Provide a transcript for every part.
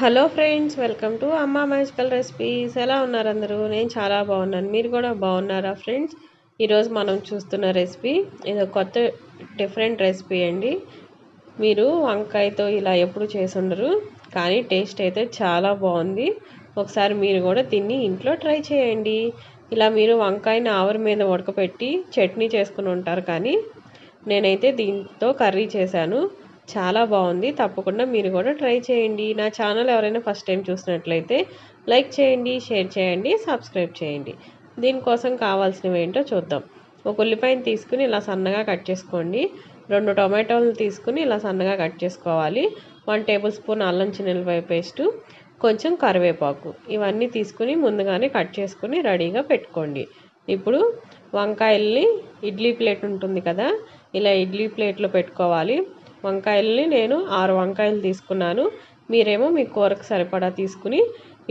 Hello friends welcome to Amma magical recipes. ఎలా ఉన్నారు అందరూ? నేను చాలా బాగున్నాను. మీరు కూడా బాగున్నారా ఫ్రెండ్స్? ఈరోజు మనం చూస్తున్న రెసిపీ ఇది కొత్త డిఫరెంట్ రెసిపీ అండి. మీరు వంకాయతో ఇలా ఎప్పుడు చేసి ఉండరు కానీ టేస్ట్ అయితే చాలా బాగుంది. ఒకసారి మీరు కూడా దీన్ని ఇంట్లో ట్రై చేయండి. ఇలా మీరు వంకాయని ఆవిరి మీద ఉడకపెట్టి చట్నీ చేసుకుని ఉంటారు కానీ నేనైతే దీంతో కర్రీ చేశాను. చాలా బాగుంది. తప్పకుండా మీరు కూడా ట్రై చేయండి. నా ఛానల్ ఎవరైనా ఫస్ట్ టైం చూసినట్లయితే లైక్ చేయండి షేర్ చేయండి సబ్స్క్రైబ్ చేయండి. దీనికోసం కావాల్సినవి ఏంటో చూద్దాం. ఒక ఉల్లిపాయను తీసుకుని ఇలా సన్నగా కట్ చేసుకోండి. రెండు టొమాటోలు తీసుకుని ఇలా సన్నగా కట్ చేసుకోవాలి. వన్ టేబుల్ స్పూన్ అల్లం చిన్నెల్లిపాయ పేస్టు కొంచెం కరివేపాకు. ఇవన్నీ తీసుకుని ముందుగానే కట్ చేసుకుని రెడీగా పెట్టుకోండి. ఇప్పుడు వంకాయల్ని ఇడ్లీ ప్లేట్ ఉంటుంది కదా ఇలా ఇడ్లీ ప్లేట్లో పెట్టుకోవాలి. వంకాయల్ని నేను ఆరు వంకాయలు తీసుకున్నాను. మీరేమో మీ కూరకు సరిపడా తీసుకుని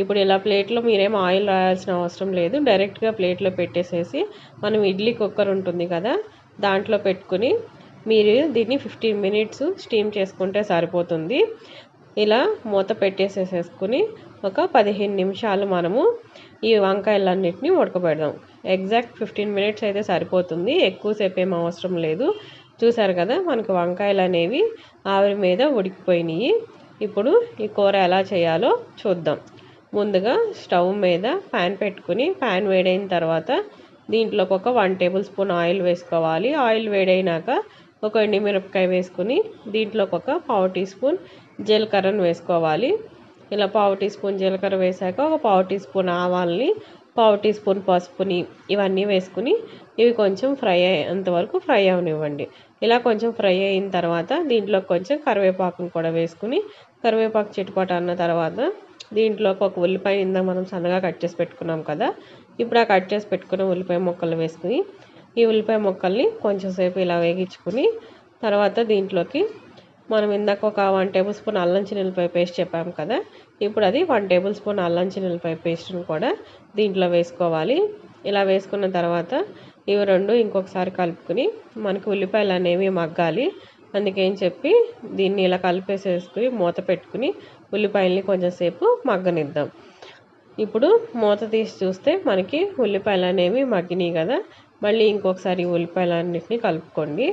ఇప్పుడు ఇలా ప్లేట్లో మీరేమో ఆయిల్ రాయాల్సిన అవసరం లేదు. డైరెక్ట్గా ప్లేట్లో పెట్టేసేసి మనం ఇడ్లీ కుక్కర్ ఉంటుంది కదా దాంట్లో పెట్టుకుని మీరు దీన్ని ఫిఫ్టీన్ మినిట్స్ స్టీమ్ చేసుకుంటే సరిపోతుంది. ఇలా మూత పెట్టేసేసేసుకుని ఒక పదిహేను నిమిషాలు మనము ఈ వంకాయలన్నిటిని ఉడకబెడదాం. ఎగ్జాక్ట్ ఫిఫ్టీన్ మినిట్స్ అయితే సరిపోతుంది. ఎక్కువసేపు ఏం అవసరం లేదు. చూసారు కదా మనకు వంకాయలు అనేవి ఆవిరి మీద ఉడికిపోయినాయి. ఇప్పుడు ఈ కూర ఎలా చేయాలో చూద్దాం. ముందుగా స్టవ్ మీద ప్యాన్ పెట్టుకుని ప్యాన్ వేడైన తర్వాత దీంట్లోకి ఒక వన్ టేబుల్ స్పూన్ ఆయిల్ వేసుకోవాలి. ఆయిల్ వేడైనాక ఒక ఎండిమిరపకాయ వేసుకుని దీంట్లోకి ఒక పావు టీ స్పూన్ జీలకర్రను వేసుకోవాలి. ఇలా పావు టీ స్పూన్ జీలకర్ర వేసాక ఒక పావు టీ స్పూన్ ఆవాల్ని పావు టీ స్పూన్ పసుపుని ఇవన్నీ వేసుకుని ఇవి కొంచెం ఫ్రై అయ్యేంతవరకు ఫ్రై అవనివ్వండి. ఇలా కొంచెం ఫ్రై అయిన తర్వాత దీంట్లో కొంచెం కరివేపాకును కూడా వేసుకుని కరివేపాకు చిట్టుపాటు అన్న తర్వాత దీంట్లోకి ఒక ఉల్లిపాయ ఇందాక మనం సన్నగా కట్ చేసి పెట్టుకున్నాం కదా ఇప్పుడు ఆ కట్ చేసి పెట్టుకున్న ఉల్లిపాయ ముక్కలు వేసుకుని ఈ ఉల్లిపాయ ముక్కల్ని కొంచెం సేపు ఇలా వేగించుకుని తర్వాత దీంట్లోకి మనం ఇందాక ఒక వన్ టేబుల్ స్పూన్ అల్లం చిన్నెల్లిపాయ పేస్ట్ చెప్పాము కదా ఇప్పుడు అది వన్ టేబుల్ స్పూన్ అల్లం చిన్నెల్లిపాయ పేస్ట్ని కూడా దీంట్లో వేసుకోవాలి. ఇలా వేసుకున్న తర్వాత ఇవి రెండు ఇంకొకసారి కలుపుకుని మనకి ఉల్లిపాయలు అనేవి మగ్గాలి. అందుకేం చెప్పి దీన్ని ఇలా కలిపేసేసుకుని మూత పెట్టుకుని ఉల్లిపాయల్ని కొంచెంసేపు మగ్గనిద్దాం. ఇప్పుడు మూత తీసి చూస్తే మనకి ఉల్లిపాయలు అనేవి మగ్గినాయి కదా. మళ్ళీ ఇంకొకసారి ఉల్లిపాయలన్నిటిని కలుపుకోండి.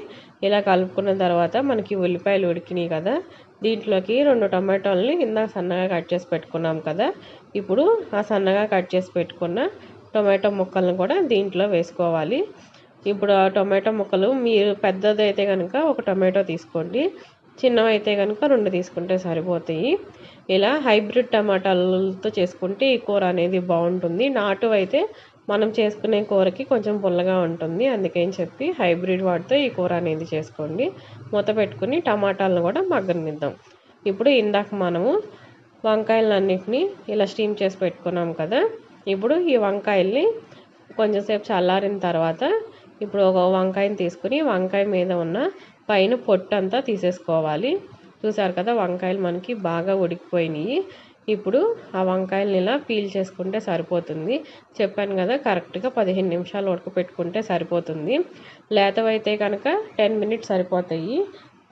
ఇలా కలుపుకున్న తర్వాత మనకి ఉల్లిపాయలు ఉడికినాయి కదా. దీంట్లోకి రెండు టమాటోలని ఇందాక సన్నగా కట్ చేసి పెట్టుకున్నాం కదా. ఇప్పుడు ఆ సన్నగా కట్ చేసి పెట్టుకున్న టొమాటో ముక్కలను కూడా దీంట్లో వేసుకోవాలి. ఇప్పుడు ఆ టొమాటో ముక్కలు మీరు పెద్దదైతే కనుక ఒక టొమాటో తీసుకోండి. చిన్నవైతే కనుక రెండు తీసుకుంటే సరిపోతాయి. ఇలా హైబ్రిడ్ టమాటాలతో చేసుకుంటే ఈ కూర అనేది బాగుంటుంది. నాటు అయితే మనం చేసుకునే కూరకి కొంచెం పుల్లగా ఉంటుంది. అందుకని చెప్పి హైబ్రిడ్ వాటితో ఈ కూర అనేది చేసుకోండి. మూత పెట్టుకుని టమాటాలను కూడా మగ్గనిద్దాం. ఇప్పుడు ఇందాక మనము వంకాయలన్నింటినీ ఇలా స్టీమ్ చేసి పెట్టుకున్నాం కదా. ఇప్పుడు ఈ వంకాయల్ని కొంచెంసేపు చల్లారిన తర్వాత ఇప్పుడు ఒక వంకాయని తీసుకుని వంకాయ మీద ఉన్న పైన పొట్టు అంతా తీసేసుకోవాలి. చూసారు కదా వంకాయలు మనకి బాగా ఉడికిపోయినాయి. ఇప్పుడు ఆ వంకాయలని ఇలా పీల్ చేసుకుంటే సరిపోతుంది. చెప్పాను కదా కరెక్ట్గా పదిహేను నిమిషాలు ఉడకపెట్టుకుంటే సరిపోతుంది. లేతవైతే కనుక టెన్ మినిట్స్ సరిపోతాయి.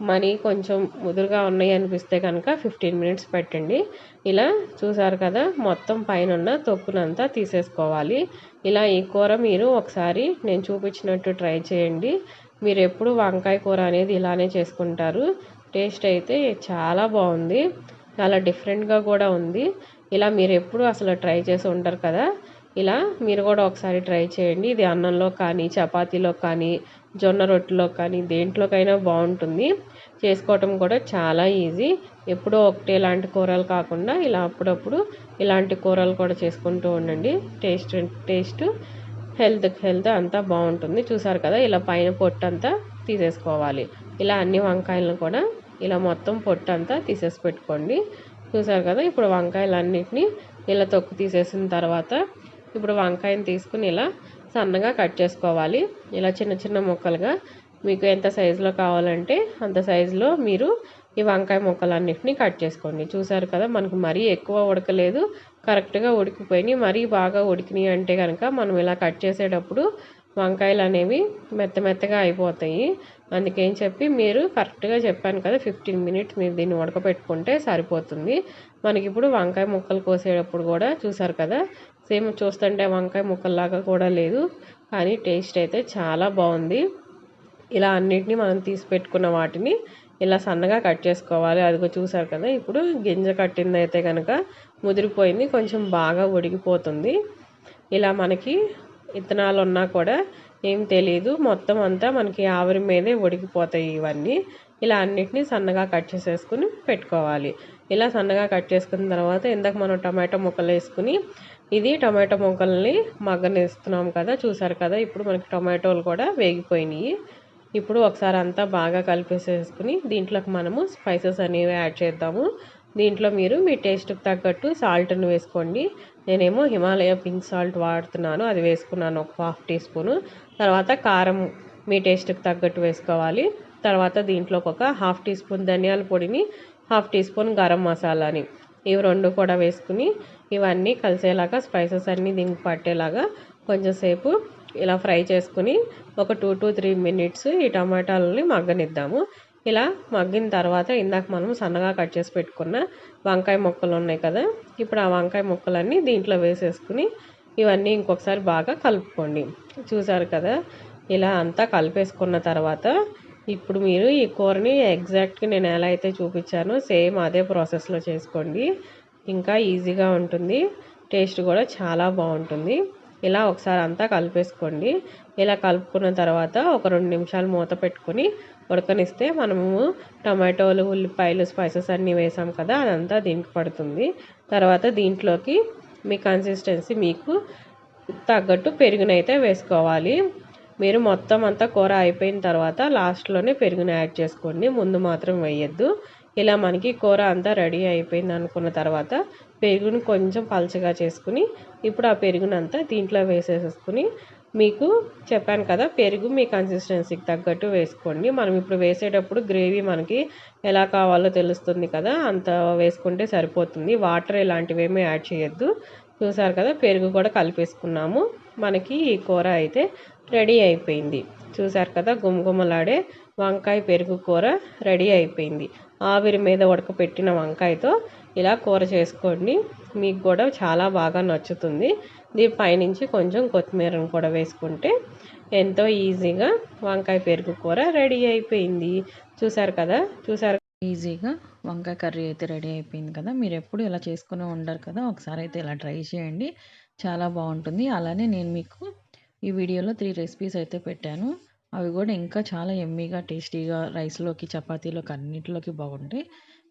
మనీ కొంచెం ముదురుగా ఉన్నాయి అనిపిస్తే కనుక ఫిఫ్టీన్ మినిట్స్ పెట్టండి. ఇలా చూసారు కదా మొత్తం పైన ఉన్న తొక్కునంతా తీసేసుకోవాలి. ఇలా ఈ కూర మీరు ఒకసారి నేను చూపించినట్టు ట్రై చేయండి. మీరు ఎప్పుడు వంకాయ కూర అనేది ఇలానే చేసుకుంటారు. టేస్ట్ అయితే చాలా బాగుంది. చాలా డిఫరెంట్గా కూడా ఉంది. ఇలా మీరు ఎప్పుడు అసలు ట్రై చేసి ఉంటారు కదా ఇలా మీరు కూడా ఒకసారి ట్రై చేయండి. ఇది అన్నంలో కానీ చపాతీలో కానీ జొన్న రొట్టెలో కానీ దేంట్లోకైనా బాగుంటుంది. చేసుకోవటం కూడా చాలా ఈజీ. ఎప్పుడో ఒకటే ఇలాంటి కూరలు కాకుండా ఇలా అప్పుడప్పుడు ఇలాంటి కూరలు కూడా చేసుకుంటూ ఉండండి. టేస్ట్ టేస్ట్ హెల్త్ హెల్త్ అంతా బాగుంటుంది. చూసారు కదా ఇలా పైన పొట్టు అంతా తీసేసుకోవాలి. ఇలా అన్ని వంకాయలను కూడా ఇలా మొత్తం పొట్టు అంతా తీసేసి పెట్టుకోండి. చూసారు కదా ఇప్పుడు వంకాయలు అన్నిటినీ ఇలా తొక్కు తీసేసిన తర్వాత ఇప్పుడు వంకాయని తీసుకుని ఇలా సన్నగా కట్ చేసుకోవాలి. ఇలా చిన్న చిన్న ముక్కలుగా మీకు ఎంత సైజులో కావాలంటే అంత సైజులో మీరు ఈ వంకాయ ముక్కలన్నిటిని కట్ చేసుకోండి. చూసారు కదా మనకు మరీ ఎక్కువ ఉడకలేదు. కరెక్ట్గా ఉడికిపోయినాయి. మరీ బాగా ఉడికినాయి అంటే కనుక మనం ఇలా కట్ చేసేటప్పుడు వంకాయలు అనేవి మెత్త మెత్తగా అయిపోతాయి. అందుకని చెప్పి మీరు కరెక్ట్గా చెప్పాను కదా ఫిఫ్టీన్ మినిట్స్ మీరు దీన్ని ఉడకపెట్టుకుంటే సరిపోతుంది. మనకి ఇప్పుడు వంకాయ ముక్కలు కోసేటప్పుడు కూడా చూసారు కదా సేమ్ చూస్తుంటే వంకాయ ముక్కల్లాగా కూడా లేదు కానీ టేస్ట్ అయితే చాలా బాగుంది. ఇలా అన్నిటిని మనం తీసి పెట్టుకున్న వాటిని ఇలా సన్నగా కట్ చేసుకోవాలి. అదిగో చూసారు కదా ఇప్పుడు గింజ కట్టింది అయితే కనుక ముదిరిపోయింది కొంచెం బాగా ఉడికిపోతుంది. ఇలా మనకి ఇత్తనాలు ఉన్నా కూడా ఏం తెలియదు మొత్తం అంతా మనకి ఆవిరి మీదే ఉడికిపోతాయి ఇవన్నీ. ఇలా అన్నిటినీ సన్నగా కట్ చేసేసుకుని పెట్టుకోవాలి. ఇలా సన్నగా కట్ చేసుకున్న తర్వాత ఇందాక మనం టమాటో ముక్కలు వేసుకుని ఇది టమాటో ముక్కల్ని మగ్గనిస్తున్నాం కదా చూసారు కదా? ఇప్పుడు మనకి టమాటోలు కూడా వేగిపోయినాయి. ఇప్పుడు ఒకసారి అంతా బాగా కలిపేసేసుకుని దీంట్లోకి మనము స్పైసెస్ అనేవి యాడ్ చేద్దాము. దీంట్లో మీరు మీ టేస్ట్కి తగ్గట్టు సాల్ట్ని వేసుకోండి. నేనేమో హిమాలయ పింక్ సాల్ట్ వాడుతున్నాను అది వేసుకున్నాను ఒక హాఫ్ టీ స్పూను. తర్వాత కారం మీ టేస్ట్కి తగ్గట్టు వేసుకోవాలి. తర్వాత దీంట్లోకి ఒక హాఫ్ టీ స్పూన్ ధనియాల పొడిని హాఫ్ టీ స్పూన్ గరం మసాలాని. ఇవి రెండు కూడా వేసుకుని ఇవన్నీ కలిసేలాగా స్పైసెస్ అన్నీ దీనికి పట్టేలాగా కొంచెంసేపు ఇలా ఫ్రై చేసుకుని ఒక టూ టు త్రీ మినిట్స్ ఈ టమాటాలని మగ్గనిద్దాము. ఇలా మగ్గిన తర్వాత ఇందాక మనం సన్నగా కట్ చేసి పెట్టుకున్న వంకాయ ముక్కలు ఉన్నాయి కదా ఇప్పుడు ఆ వంకాయ ముక్కలన్నీ దీంట్లో వేసేసుకుని ఇవన్నీ ఇంకొకసారి బాగా కలుపుకోండి. చూసారు కదా ఇలా అంతా కలిపేసుకున్న తర్వాత ఇప్పుడు మీరు ఈ కూరని ఎగ్జాక్ట్గా నేను ఎలా అయితే చూపించానో సేమ్ అదే ప్రాసెస్లో చేసుకోండి. ఇంకా ఈజీగా ఉంటుంది. టేస్ట్ కూడా చాలా బాగుంటుంది. ఇలా ఒకసారి అంతా కలిపేసుకోండి. ఇలా కలుపుకున్న తర్వాత ఒక రెండు నిమిషాలు మూత పెట్టుకొని ఉడకనిస్తే మనము టమాటోలు ఉల్లిపాయలు స్పైసెస్ అన్నీ వేసాం కదా అదంతా దీనికి పడుతుంది. తర్వాత దీంట్లోకి మీ కన్సిస్టెన్సీ మీకు తగ్గట్టు పెరుగునైతే వేసుకోవాలి. మీరు మొత్తం అంతా కూర అయిపోయిన తర్వాత లాస్ట్లోనే పెరుగుని యాడ్ చేసుకోండి. ముందు మాత్రం వేయద్దు. ఇలా మనకి కూర అంతా రెడీ అయిపోయింది అనుకున్న తర్వాత పెరుగును కొంచెం పలచగా చేసుకుని ఇప్పుడు ఆ పెరుగునంతా దీంట్లో వేసేసుకుని మీకు చెప్పాను కదా పెరుగు మీ కన్సిస్టెన్సీకి తగ్గట్టు వేసుకోండి. మనం ఇప్పుడు వేసేటప్పుడు గ్రేవీ మనకి ఎలా కావాలో తెలుస్తుంది కదా అంత వేసుకుంటే సరిపోతుంది. వాటర్ ఇలాంటివేమీ యాడ్ చేయొద్దు. చూసారు కదా పెరుగు కూడా కలిపేసుకున్నాము. మనకి ఈ కూర అయితే రెడీ అయిపోయింది. చూసారు కదా గుమగుమలాడే వంకాయ పెరుగు కూర రెడీ అయిపోయింది. ఆవిరి మీద ఉడకపెట్టిన వంకాయతో ఇలా కూర చేసుకోండి. మీకు కూడా చాలా బాగా నచ్చుతుంది. దీని పైనుంచి కొంచెం కొత్తిమీరను కూడా వేసుకుంటే ఎంతో ఈజీగా వంకాయ పెరుగు కూర రెడీ అయిపోయింది. చూసారు కదా చూసారు ఈజీగా వంకాయ కర్రీ అయితే రెడీ అయిపోయింది కదా. మీరు ఎప్పుడు ఇలా చేసుకుని ఉండరు కదా. ఒకసారి అయితే ఇలా ట్రై చేయండి. చాలా బాగుంటుంది. అలానే నేను మీకు ఈ వీడియోలో త్రీ రెసిపీస్ అయితే పెట్టాను. అవి కూడా ఇంకా చాలా ఎమ్మీగా టేస్టీగా రైస్లోకి చపాతీలోకి అన్నింటిలోకి బాగుంటాయి.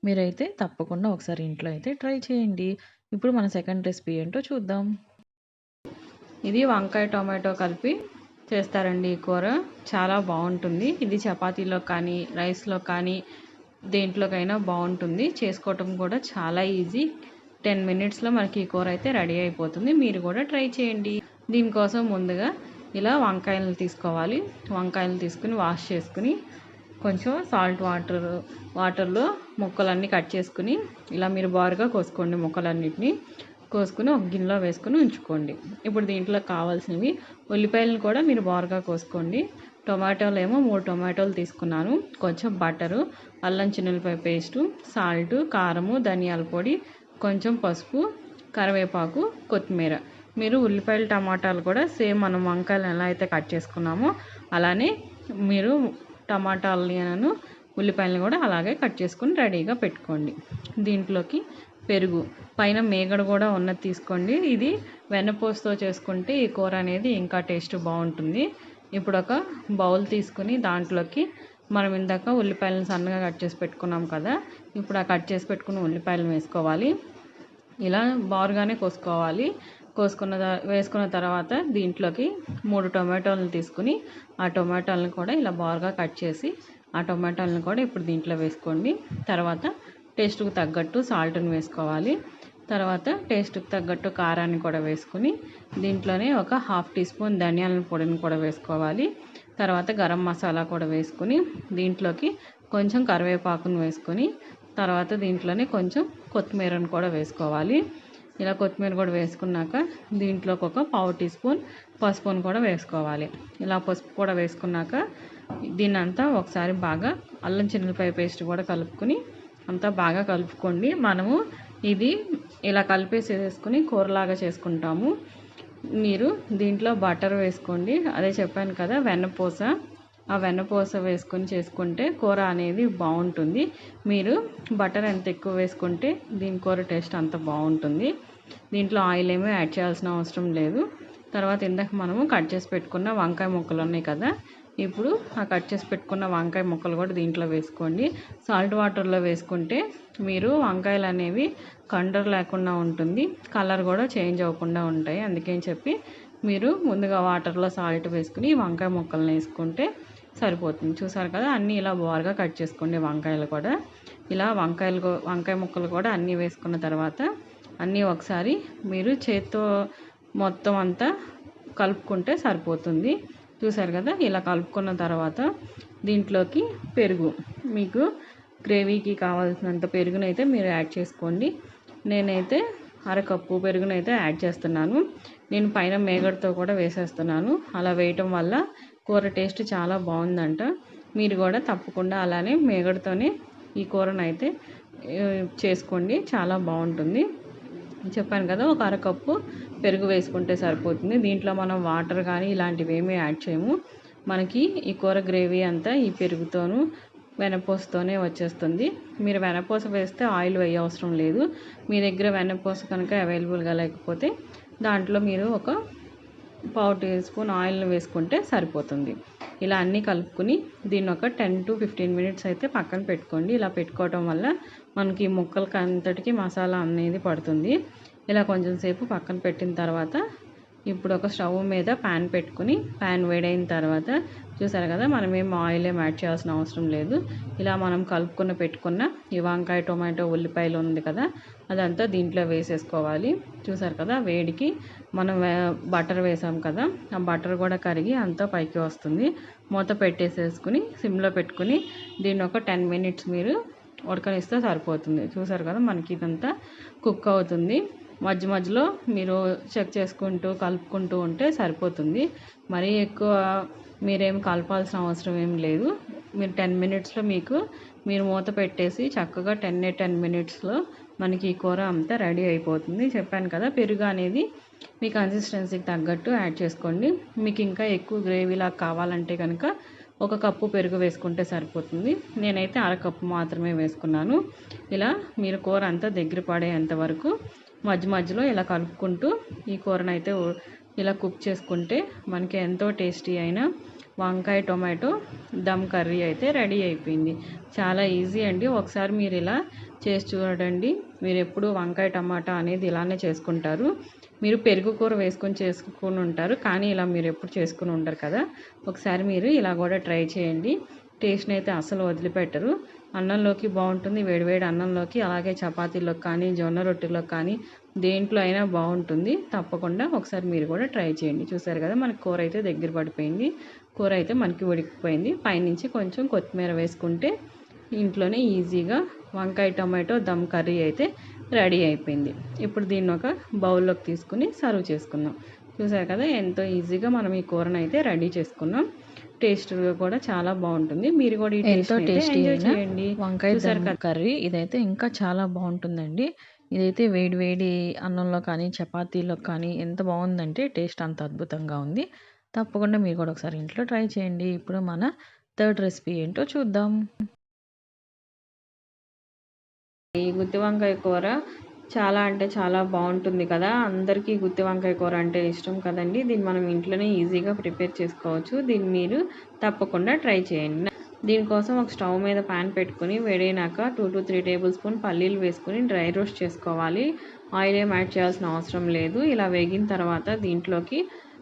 మీరైతే తప్పకుండా ఒకసారి ఇంట్లో అయితే ట్రై చేయండి. ఇప్పుడు మన సెకండ్ రెసిపీ ఏంటో చూద్దాం. ఇది వంకాయ టొమాటో కలిపి చేస్తారండి ఈ కూర. చాలా బాగుంటుంది. ఇది చపాతీలో కానీ రైస్లో కానీ దేంట్లోకైనా బాగుంటుంది. చేసుకోవటం కూడా చాలా ఈజీ టెన్ మినిట్స్లో మనకి ఈ కూర అయితే రెడీ అయిపోతుంది. మీరు కూడా ట్రై చేయండి. దీనికోసం ముందుగా ఇలా వంకాయలు తీసుకోవాలి. వంకాయలు తీసుకుని వాష్ చేసుకుని కొంచెం సాల్ట్ వాటర్ వాటర్లో ముక్కలన్నీ కట్ చేసుకుని ఇలా మీరు బారుగా కోసుకోండి ముక్కలన్నిటిని. కోసుకుని ఒక గిన్నెలో వేసుకుని ఉంచుకోండి. ఇప్పుడు దీంట్లో కావాల్సినవి ఉల్లిపాయలను కూడా మీరు బారుగా కోసుకోండి. టొమాటోలు ఏమో మూడు టొమాటోలు తీసుకున్నాను. కొంచెం బటరు అల్లం చిన్నపాయ పేస్టు సాల్ట్ కారము ధనియాల పొడి కొంచెం పసుపు కరివేపాకు కొత్తిమీర. మీరు ఉల్లిపాయలు టమాటాలు కూడా సేమ్ మనం వంకాయలు ఎలా అయితే కట్ చేసుకున్నామో అలానే మీరు టమాటాలను ఉల్లిపాయలను కూడా అలాగే కట్ చేసుకుని రెడీగా పెట్టుకోండి. దీంట్లోకి పెరుగు. పైన మేగడ కూడా ఉన్నది తీసుకోండి. ఇది వెన్నపోసుతో చేసుకుంటే ఈ కూర అనేది ఇంకా టేస్ట్ బాగుంటుంది. ఇప్పుడు ఒక బౌల్ తీసుకుని దాంట్లోకి మనం ఇందాక ఉల్లిపాయలను సన్నగా కట్ చేసి పెట్టుకున్నాం కదా ఇప్పుడు ఆ కట్ చేసి పెట్టుకున్న ఉల్లిపాయలు వేసుకోవాలి. ఇలా బారుగానే కోసుకోవాలి. కోసుకున్న వేసుకున్న తర్వాత దీంట్లోకి మూడు టొమాటోలను తీసుకుని ఆ టొమాటోలను కూడా ఇలా బాగా కట్ చేసి ఆ టొమాటోలను కూడా ఇప్పుడు దీంట్లో వేసుకోండి. తర్వాత టేస్ట్కు తగ్గట్టు సాల్ట్ని వేసుకోవాలి. తర్వాత టేస్ట్కి తగ్గట్టు కారాన్ని కూడా వేసుకుని దీంట్లోనే ఒక హాఫ్ టీ స్పూన్ ధనియాల పొడిని కూడా వేసుకోవాలి. తర్వాత గరం మసాలా కూడా వేసుకుని దీంట్లోకి కొంచెం కరివేపాకును వేసుకొని తర్వాత దీంట్లోనే కొంచెం కొత్తిమీరను కూడా వేసుకోవాలి. ఇలా కొత్తిమీర కూడా వేసుకున్నాక దీంట్లోకి ఒక పావు టీ స్పూన్ పసుపును కూడా వేసుకోవాలి. ఇలా పసుపు కూడా వేసుకున్నాక దీన్ని అంతా ఒకసారి బాగా అల్లం చిన్నపాయ పేస్ట్ కూడా కలుపుకొని అంతా బాగా కలుపుకోండి. మనము ఇది ఇలా కలిపేసి వేసుకుని కూరలాగా చేసుకుంటాము. మీరు దీంట్లో బటర్ వేసుకోండి. అదే చెప్పాను కదా వెన్నపూస ఆ వెన్నపూస వేసుకొని చేసుకుంటే కూర అనేది బాగుంటుంది. మీరు బటర్ ఎంత ఎక్కువ వేసుకుంటే దీని కూర టేస్ట్ అంత బాగుంటుంది. దీంట్లో ఆయిల్ ఏమీ యాడ్ చేయాల్సిన అవసరం లేదు. తర్వాత ఇందాక మనము కట్ చేసి పెట్టుకున్న వంకాయ ముక్కలు ఉన్నాయి కదా ఇప్పుడు ఆ కట్ చేసి పెట్టుకున్న వంకాయ ముక్కలు కూడా దీంట్లో వేసుకోండి. సాల్ట్ వాటర్లో వేసుకుంటే మీరు వంకాయలు అనేవి కండర్ లేకుండా ఉంటుంది కలర్ కూడా చేంజ్ అవ్వకుండా ఉంటాయి. అందుకని చెప్పి మీరు ముందుగా వాటర్లో సాల్ట్ వేసుకుని వంకాయ ముక్కలను వేసుకుంటే సరిపోతుంది. చూసారు కదా అన్నీ ఇలా బారుగా కట్ చేసుకోండి వంకాయలు కూడా. ఇలా వంకాయలు వంకాయ ముక్కలు కూడా అన్నీ వేసుకున్న తర్వాత అన్నీ ఒకసారి మీరు చేత్తో మొత్తం అంతా కలుపుకుంటే సరిపోతుంది. చూసారు కదా ఇలా కలుపుకున్న తర్వాత దీంట్లోకి పెరుగు. మీకు గ్రేవీకి కావాల్సినంత పెరుగునైతే మీరు యాడ్ చేసుకోండి. నేనైతే అరకప్పు పెరుగునైతే యాడ్ చేస్తున్నాను. నేను పైన మేగడతో కూడా వేసేస్తున్నాను. అలా వేయటం వల్ల కూర టేస్ట్ చాలా బాగుందంట. మీరు కూడా తప్పకుండా అలానే మేగడతోనే ఈ కూరనైతే చేసుకోండి. చాలా బాగుంటుంది. చెప్పాను కదా ఒక అరకప్పు పెరుగు వేసుకుంటే సరిపోతుంది. దీంట్లో మనం వాటర్ కానీ ఇలాంటివి ఏమీ యాడ్ చేయము. మనకి ఈ కూర గ్రేవీ అంతా ఈ పెరుగుతోనూ వెనపూసతోనే వచ్చేస్తుంది. మీరు వెనపూస వేస్తే ఆయిల్ వేయ అవసరం లేదు. మీ దగ్గర వెనపూస కనుక అవైలబుల్గా లేకపోతే దాంట్లో మీరు ఒక పావు టీ స్పూన్ ఆయిల్ని వేసుకుంటే సరిపోతుంది. ఇలా అన్నీ కలుపుకుని దీన్ని ఒక టెన్ టు ఫిఫ్టీన్ మినిట్స్ అయితే పక్కన పెట్టుకోండి. ఇలా పెట్టుకోవటం వల్ల మనకి ముక్కలకి అంతటికి మసాలా అనేది పడుతుంది. ఇలా కొంచెం సేపు పక్కన పెట్టిన తర్వాత ఇప్పుడు ఒక స్టవ్ మీద ప్యాన్ పెట్టుకుని ప్యాన్ వేడైన తర్వాత చూసారు కదా మనం ఏం ఆయిల్ ఏం యాడ్ చేయాల్సిన అవసరం లేదు. ఇలా మనం కలుపుకున్న పెట్టుకున్న ఈ వంకాయ టొమాటో ఉల్లిపాయలు ఉంది కదా అదంతా దీంట్లో వేసేసుకోవాలి. చూసారు కదా వేడికి మనం బటర్ వేసాం కదా ఆ బటర్ కూడా కరిగి అంతా పైకి వస్తుంది. మూత పెట్టేసేసుకుని సిమ్లో పెట్టుకుని దీన్ని ఒక టెన్ మినిట్స్ మీరు ఉడకనిస్తే సరిపోతుంది. చూసారు కదా మనకి ఇదంతా కుక్ అవుతుంది. మధ్య మధ్యలో మీరు చెక్ చేసుకుంటూ కలుపుకుంటూ ఉంటే సరిపోతుంది. మరీ ఎక్కువ మీరేం కలపాల్సిన అవసరం ఏం లేదు. మీరు టెన్ మినిట్స్లో మీకు మీరు మూత పెట్టేసి చక్కగా టెన్ ఏ టెన్ మినిట్స్లో మనకి ఈ కూర అంతా రెడీ అయిపోతుంది. చెప్పాను కదా పెరుగు అనేది మీ కన్సిస్టెన్సీకి తగ్గట్టు యాడ్ చేసుకోండి. మీకు ఇంకా ఎక్కువ గ్రేవీలా కావాలంటే కనుక ఒక కప్పు పెరుగు వేసుకుంటే సరిపోతుంది. నేనైతే అరకప్పు మాత్రమే వేసుకున్నాను. ఇలా మీరు కూర అంతా దగ్గర పడేంత వరకు మధ్య మధ్యలో ఇలా కలుపుకుంటూ ఈ కూరనైతే ఇలా కుక్ చేసుకుంటే మనకి ఎంతో టేస్టీ అయిన వంకాయ టొమాటో దమ్ కర్రీ అయితే రెడీ అయిపోయింది. చాలా ఈజీ అండి. ఒకసారి మీరు ఇలా చేసి చూడండి. మీరు ఎప్పుడు వంకాయ టమాటా అనేది ఇలానే చేసుకుంటారు. మీరు పెరుగు కూర వేసుకొని చేసుకుని ఉంటారు కానీ ఇలా మీరు ఎప్పుడు చేసుకుని ఉంటారు కదా. ఒకసారి మీరు ఇలా కూడా ట్రై చేయండి. టేస్ట్ని అయితే అసలు వదిలిపెట్టరు. అన్నంలోకి బాగుంటుంది వేడివేడి అన్నంలోకి అలాగే చపాతీలోకి కానీ జొన్న రొట్టెలోకి కానీ దేంట్లో అయినా బాగుంటుంది. తప్పకుండా ఒకసారి మీరు కూడా ట్రై చేయండి. చూసారు కదా మనకి కూర అయితే దగ్గర పడిపోయింది. కూర అయితే మనకి ఉడికిపోయింది. పైనుంచి కొంచెం కొత్తిమీర వేసుకుంటే ఇంట్లోనే ఈజీగా వంకాయ టమాటో దమ్ కర్రీ అయితే రెడీ అయిపోయింది. ఇప్పుడు దీన్ని ఒక బౌల్లోకి తీసుకుని సర్వ్ చేసుకుందాం. చూసారు కదా ఎంతో ఈజీగా మనం ఈ కూరను అయితే రెడీ చేసుకున్నాం. టేస్ట్ కూడా చాలా బాగుంటుంది. మీరు కూడా ఎంతో టేస్టీ చేయండి. వంకాయ కర్రీ. ఇదైతే ఇంకా చాలా బాగుంటుందండి. ఇదైతే వేడి వేడి అన్నంలో కానీ చపాతీలో కానీ ఎంత బాగుందంటే టేస్ట్ అంత అద్భుతంగా ఉంది. తప్పకుండా మీరు కూడా ఒకసారి ఇంట్లో ట్రై చేయండి. ఇప్పుడు మన థర్డ్ రెసిపీ ఏంటో చూద్దాం. ఈ గుత్తి వంకాయ కూర చాలా అంటే చాలా బాగుంటుంది కదా. అందరికీ గుత్తి వంకాయ కూర అంటే ఇష్టం కదండి. దీన్ని మనం ఇంట్లోనే ఈజీగా ప్రిపేర్ చేసుకోవచ్చు. దీన్ని మీరు తప్పకుండా ట్రై చేయండి. దీనికోసం ఒక స్టవ్ మీద ప్యాన్ పెట్టుకుని వేడైనాక two to three tablespoon పల్లీలు వేసుకుని డ్రై రోస్ట్ చేసుకోవాలి. ఆయిల్ ఏం యాడ్ చేయాల్సిన అవసరం లేదు. ఇలా వేగిన తర్వాత దీంట్లోకి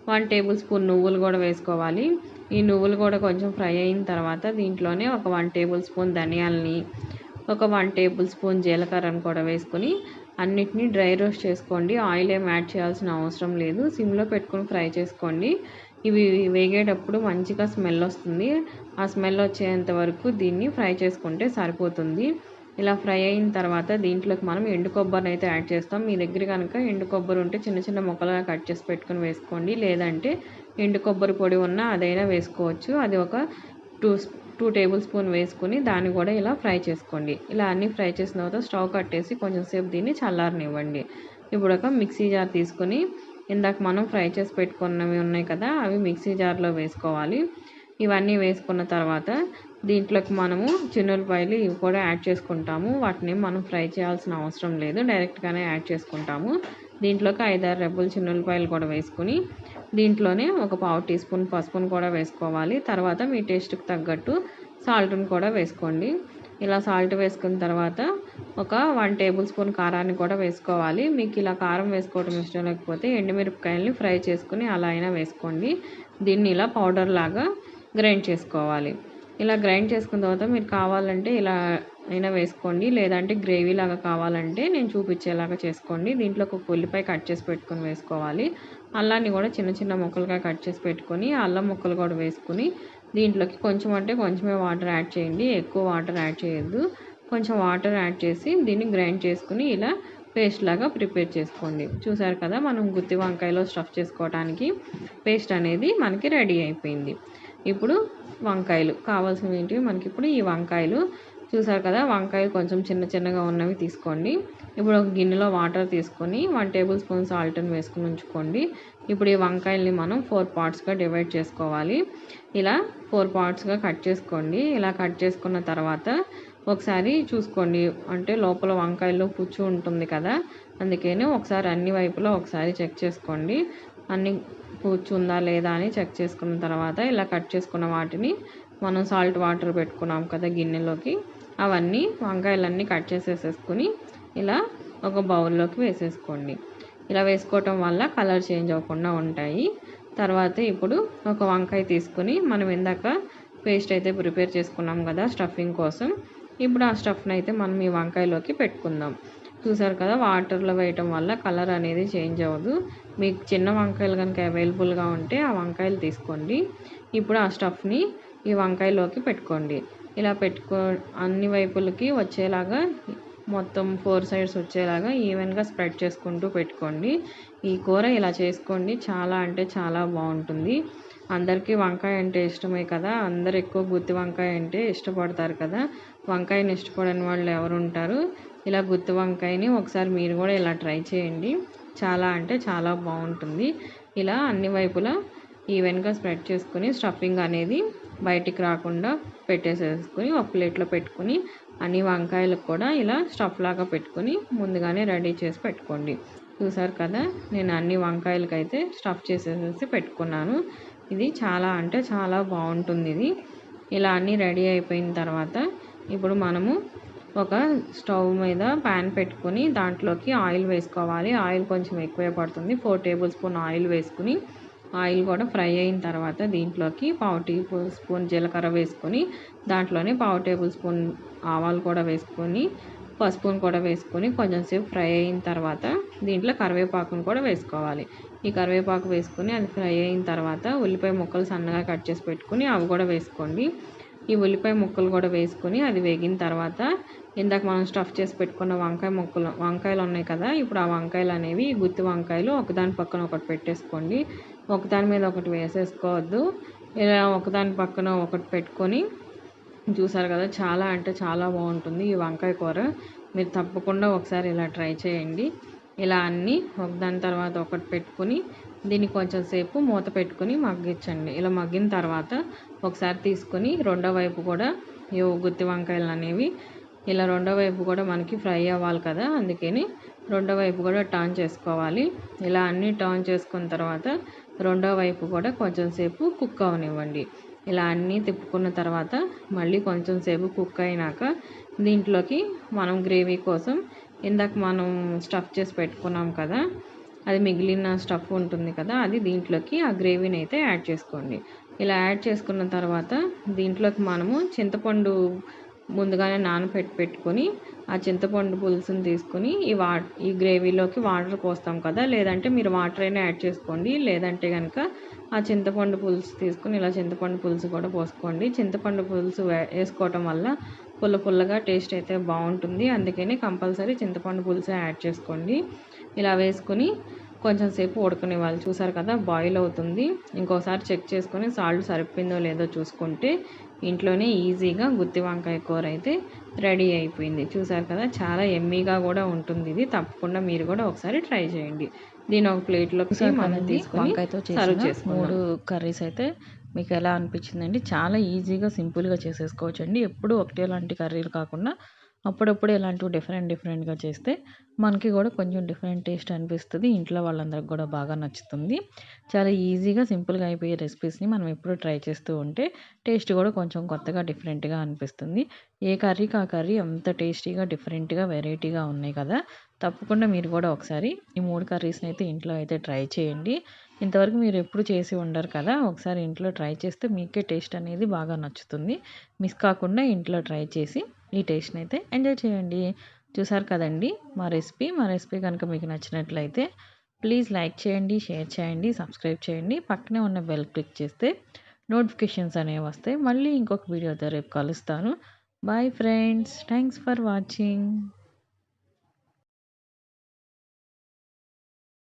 వన్ టేబుల్ స్పూన్ నువ్వులు కూడా వేసుకోవాలి. ఈ నువ్వులు కూడా కొంచెం ఫ్రై అయిన తర్వాత దీంట్లోనే ఒక వన్ టేబుల్ స్పూన్ ధనియాలని ఒక వన్ టేబుల్ స్పూన్ జీలకర్రను కూడా వేసుకొని అన్నిటినీ డ్రై రోస్ట్ చేసుకోండి. ఆయిల్ ఏం యాడ్ చేయాల్సిన అవసరం లేదు. సిమ్లో పెట్టుకొని ఫ్రై చేసుకోండి. ఇవి వేగేటప్పుడు మంచిగా స్మెల్ వస్తుంది. ఆ స్మెల్ వచ్చేంత వరకు దీన్ని ఫ్రై చేసుకుంటే సరిపోతుంది. ఇలా ఫ్రై అయిన తర్వాత దీంట్లోకి మనం ఎండు కొబ్బరిని అయితే యాడ్ చేస్తాం. మీ దగ్గర కనుక ఎండు కొబ్బరి ఉంటే చిన్న చిన్న ముక్కలుగా కట్ చేసి పెట్టుకుని వేసుకోండి. లేదంటే ఎండు కొబ్బరి పొడి ఉన్నా అదైనా వేసుకోవచ్చు. అది ఒక టూ టూ టేబుల్ స్పూన్ వేసుకుని దాన్ని కూడా ఇలా ఫ్రై చేసుకోండి. ఇలా అన్నీ ఫ్రై చేసిన తర్వాత స్టవ్ కట్టేసి కొంచెం సేపు దీన్ని చల్లారనివ్వండి. ఇప్పుడు ఒక మిక్సీ జార్ తీసుకొని ఇందాక మనం ఫ్రై చేసి పెట్టుకున్నవి ఉన్నాయి కదా అవి మిక్సీ జార్లో వేసుకోవాలి. ఇవన్నీ వేసుకున్న తర్వాత దీంట్లోకి మనము చిన్నులపాయలు ఇవి కూడా యాడ్ చేసుకుంటాము. వాటిని మనం ఫ్రై చేయాల్సిన అవసరం లేదు డైరెక్ట్గానే యాడ్ చేసుకుంటాము. దీంట్లోకి ఐదారు రెబ్బలు చిన్నులపాయలు కూడా వేసుకుని దీంట్లోనే ఒక పావు టీ స్పూన్ పసుపును కూడా వేసుకోవాలి. తర్వాత మీ టేస్ట్కి తగ్గట్టు సాల్ట్ను కూడా వేసుకోండి. ఇలా సాల్ట్ వేసుకున్న తర్వాత ఒక వన్ టేబుల్ స్పూన్ కారాన్ని కూడా వేసుకోవాలి. మీకు ఇలా కారం వేసుకోవడం ఇష్టం లేకపోతే ఎండుమిరపకాయలని ఫ్రై చేసుకుని అలా అయినా వేసుకోండి. దీన్ని ఇలా పౌడర్ లాగా గ్రైండ్ చేసుకోవాలి. ఇలా గ్రైండ్ చేసుకున్న తర్వాత మీరు కావాలంటే ఇలా అయినా వేసుకోండి. లేదంటే గ్రేవీ లాగా కావాలంటే నేను చూపించేలాగా చేసుకోండి. దీంట్లో ఒక ఉల్లిపాయ కట్ చేసి పెట్టుకొని వేసుకోవాలి. అల్లాన్ని కూడా చిన్న చిన్న ముక్కలుగా కట్ చేసి పెట్టుకొని అల్లం ముక్కలు కూడా వేసుకుని దీంట్లోకి కొంచెం అంటే కొంచెమే వాటర్ యాడ్ చేయండి. ఎక్కువ వాటర్ యాడ్ చేయొద్దు. కొంచెం వాటర్ యాడ్ చేసి దీన్ని గ్రైండ్ చేసుకుని ఇలా పేస్ట్ లాగా ప్రిపేర్ చేసుకోండి. చూసారు కదా మనం గుత్తి వంకాయలో స్టఫ్ చేసుకోవడానికి పేస్ట్ అనేది మనకి రెడీ అయిపోయింది. ఇప్పుడు వంకాయలు కావాల్సినవి ఏంటి? మనకి ఇప్పుడు ఈ వంకాయలు చూసారు కదా వంకాయలు కొంచెం చిన్న చిన్నగా ఉన్నవి తీసుకోండి. ఇప్పుడు ఒక గిన్నెలో వాటర్ తీసుకొని వన్ టేబుల్ స్పూన్ సాల్ట్ని వేసుకుని ఉంచుకోండి. ఇప్పుడు ఈ వంకాయల్ని మనం ఫోర్ పార్ట్స్గా డివైడ్ చేసుకోవాలి. ఇలా ఫోర్ పార్ట్స్గా కట్ చేసుకోండి. ఇలా కట్ చేసుకున్న తర్వాత ఒకసారి చూసుకోండి. అంటే లోపల వంకాయల్లో పుచ్చు ఉంటుంది కదా అందుకని ఒకసారి అన్ని వైపులా ఒకసారి చెక్ చేసుకోండి. అన్ని పూచి ఉందా లేదా అని చెక్ చేసుకున్న తర్వాత ఇలా కట్ చేసుకున్న వాటిని మనం సాల్ట్ వాటర్ పెట్టుకున్నాం కదా గిన్నెలోకి అవన్నీ వంకాయలన్నీ కట్ చేసేసేసుకుని ఇలా ఒక బౌల్లోకి వేసేసుకోండి. ఇలా వేసుకోవటం వల్ల కలర్ చేంజ్ అవ్వకుండా ఉంటాయి. తర్వాత ఇప్పుడు ఒక వంకాయ తీసుకుని మనం ఇందాక పేస్ట్ అయితే ప్రిపేర్ చేసుకున్నాం కదా స్టఫింగ్ కోసం ఇప్పుడు ఆ స్టఫ్ని అయితే మనం ఈ వంకాయలోకి పెట్టుకుందాం. చూసారు కదా వాటర్లో వేయటం వల్ల కలర్ అనేది చేంజ్ అవ్వదు. మీకు చిన్న వంకాయలు కనుక అవైలబుల్గా ఉంటే ఆ వంకాయలు తీసుకోండి. ఇప్పుడు ఆ స్టఫ్ని ఈ వంకాయలోకి పెట్టుకోండి. ఇలా పెట్టుకో అన్ని వైపులకి వచ్చేలాగా మొత్తం ఫోర్ సైడ్స్ వచ్చేలాగా ఈవెన్గా స్ప్రెడ్ చేసుకుంటూ పెట్టుకోండి. ఈ కూర ఇలా చేసుకోండి. చాలా అంటే చాలా బాగుంటుంది. అందరికీ వంకాయ అంటే ఇష్టమే కదా. అందరు ఎక్కువ గుత్తి వంకాయ అంటే ఇష్టపడతారు కదా. వంకాయని ఇష్టపడని వాళ్ళు ఎవరు ఉంటారు? ఇలా గుత్తి వంకాయని ఒకసారి మీరు కూడా ఇలా ట్రై చేయండి. చాలా అంటే చాలా బాగుంటుంది. ఇలా అన్ని వైపులా ఈవెన్గా స్ప్రెడ్ చేసుకుని స్టఫింగ్ అనేది బయటికి రాకుండా పెట్టేసేసుకుని ఒక ప్లేట్లో పెట్టుకుని అన్ని వంకాయలకు కూడా ఇలా స్టఫ్ లాగా పెట్టుకుని ముందుగానే రెడీ చేసి పెట్టుకోండి. చూసారు కదా నేను అన్ని వంకాయలకైతే స్టఫ్ చేసేసి పెట్టుకున్నాను. ఇది చాలా అంటే చాలా బాగుంటుంది ఇది. ఇలా అన్నీ రెడీ అయిపోయిన తర్వాత ఇప్పుడు మనము ఒక స్టవ్ మీద ప్యాన్ పెట్టుకొని దాంట్లోకి ఆయిల్ వేసుకోవాలి. ఆయిల్ కొంచెం ఎక్కువే పడుతుంది. ఫోర్ టేబుల్ స్పూన్ ఆయిల్ వేసుకుని ఆయిల్ కూడా ఫ్రై అయిన తర్వాత దీంట్లోకి పావు టీ స్పూన్ జీలకర్ర వేసుకొని దాంట్లోనే పావు టేబుల్ స్పూన్ ఆవాలు కూడా వేసుకొని పసుపును కూడా వేసుకొని కొంచెం సేపు ఫ్రై అయిన తర్వాత దీంట్లో కరివేపాకును కూడా వేసుకోవాలి. ఈ కరివేపాకు వేసుకొని అది ఫ్రై అయిన తర్వాత ఉల్లిపాయ ముక్కలు సన్నగా కట్ చేసి పెట్టుకుని అవి కూడా వేసుకోండి. ఈ ఉల్లిపాయ ముక్కలు కూడా వేసుకొని అది వేగిన తర్వాత ఇందాక మనం స్టఫ్ చేసి పెట్టుకున్న వంకాయ ముక్కలు వంకాయలు ఉన్నాయి కదా ఇప్పుడు ఆ వంకాయలు అనేవి గుత్తి వంకాయలు ఒకదాని పక్కన ఒకటి పెట్టేసుకోండి. ఒకదాని మీద ఒకటి వేసేసుకోవద్దు. ఇలా ఒకదాని పక్కన ఒకటి పెట్టుకొని చూసారు కదా చాలా అంటే చాలా బాగుంటుంది ఈ వంకాయ కూర. మీరు తప్పకుండా ఒకసారి ఇలా ట్రై చేయండి. ఇలా అన్నీ ఒకదాని తర్వాత ఒకటి పెట్టుకుని దీన్ని కొంచెం సేపు మూత పెట్టుకుని మగ్గించండి. ఇలా మగ్గిన తర్వాత ఒకసారి తీసుకొని రెండో వైపు కూడా ఈ గుత్తి వంకాయలు అనేవి ఇలా రెండో వైపు కూడా మనకి ఫ్రై అవ్వాలి కదా అందుకని రెండో వైపు కూడా టర్న్ చేసుకోవాలి. ఇలా అన్నీ టర్న్ చేసుకున్న తర్వాత రెండో వైపు కూడా కొంచెం సేపు కుక్ అవనివ్వండి. ఇలా అన్నీ తిప్పుకున్న తర్వాత మళ్ళీ కొంచెం సేపు కుక్ అయినాక దీంట్లోకి మనం గ్రేవీ కోసం ఇందాక మనం స్టఫ్ చేసి పెట్టుకున్నాం కదా అది మిగిలిన స్టఫ్ ఉంటుంది కదా అది దీంట్లోకి ఆ గ్రేవీని అయితే యాడ్ చేసుకోండి. ఇలా యాడ్ చేసుకున్న తర్వాత దీంట్లోకి మనము చింతపండు ముందుగానే నానబెట్టి పెట్టుకొని ఆ చింతపండు పులుసుని తీసుకొని ఈ వా ఈ గ్రేవీలోకి వాటర్ పోస్తాం కదా లేదంటే మీరు వాటర్ అయినా యాడ్ చేసుకోండి లేదంటే కనుక ఆ చింతపండు పులుసు తీసుకొని ఇలా చింతపండు పులుసు కూడా పోసుకోండి. చింతపండు పులుసు వేసుకోవటం వల్ల పుల్ల పుల్లగా టేస్ట్ అయితే బాగుంటుంది. అందుకని కంపల్సరీ చింతపండు పులుసు యాడ్ చేసుకోండి. ఇలా వేసుకొని కొంచెం సేపు ఉడకనివ్వాలి చూసారు కదా బాయిల్ అవుతుంది. ఇంకోసారి చెక్ చేసుకొని సాల్ట్ సరిపోయిందో లేదో చూసుకుంటే ఇంట్లోనే ఈజీగా గుత్తి వంకాయ కూర అయితే రెడీ అయిపోయింది. చూసారు కదా చాలా ఎమ్మీగా కూడా ఉంటుంది ఇది. తప్పకుండా మీరు కూడా ఒకసారి ట్రై చేయండి. దీని ఒక ప్లేట్లోకి మనం తీసుకొని సర్వ్ చేసుకుందాం. మూడు కర్రీస్ అయితే మీకు ఎలా అనిపించిందండి? చాలా ఈజీగా సింపుల్గా చేసేసుకోవచ్చు అండి ఎప్పుడు ఒకటే లాంటి కర్రీలు కాకుండా అప్పుడప్పుడు ఇలాంటివి డిఫరెంట్ డిఫరెంట్గా చేస్తే మనకి కూడా కొంచెం డిఫరెంట్ టేస్ట్ అనిపిస్తుంది. ఇంట్లో వాళ్ళందరికి కూడా బాగా నచ్చుతుంది. చాలా ఈజీగా సింపుల్గా అయిపోయే రెసిపీస్ని మనం ఎప్పుడు ట్రై చేస్తూ ఉంటే టేస్ట్ కూడా కొంచెం కొత్తగా డిఫరెంట్గా అనిపిస్తుంది. ఏ కర్రీకి ఆ కర్రీ అంత టేస్టీగా డిఫరెంట్గా వెరైటీగా ఉన్నాయి కదా! తప్పకుండా మీరు కూడా ఒకసారి ఈ మూడు కర్రీస్ని అయితే ఇంట్లో అయితే ట్రై చేయండి. ఇంతవరకు మీరు ఎప్పుడు చేసి ఉండరు కదా! ఒకసారి ఇంట్లో ట్రై చేస్తే మీకే టేస్ట్ అనేది బాగా నచ్చుతుంది. మిస్ కాకుండా ఇంట్లో ట్రై చేసి ఈ టేస్ట్ని అయితే ఎంజాయ్ చేయండి. చూసారు కదండి? మా రెసిపీ. మా రెసిపీ కనుక మీకు నచ్చినట్లయితే ప్లీజ్ లైక్ చేయండి షేర్ చేయండి సబ్స్క్రైబ్ చేయండి. పక్కనే ఉన్న బెల్ క్లిక్ చేస్తే నోటిఫికేషన్స్ అనేవి వస్తాయి. మళ్ళీ ఇంకొక వీడియోతో రేపు కలుస్తాను. Bye friends. Thanks for watching.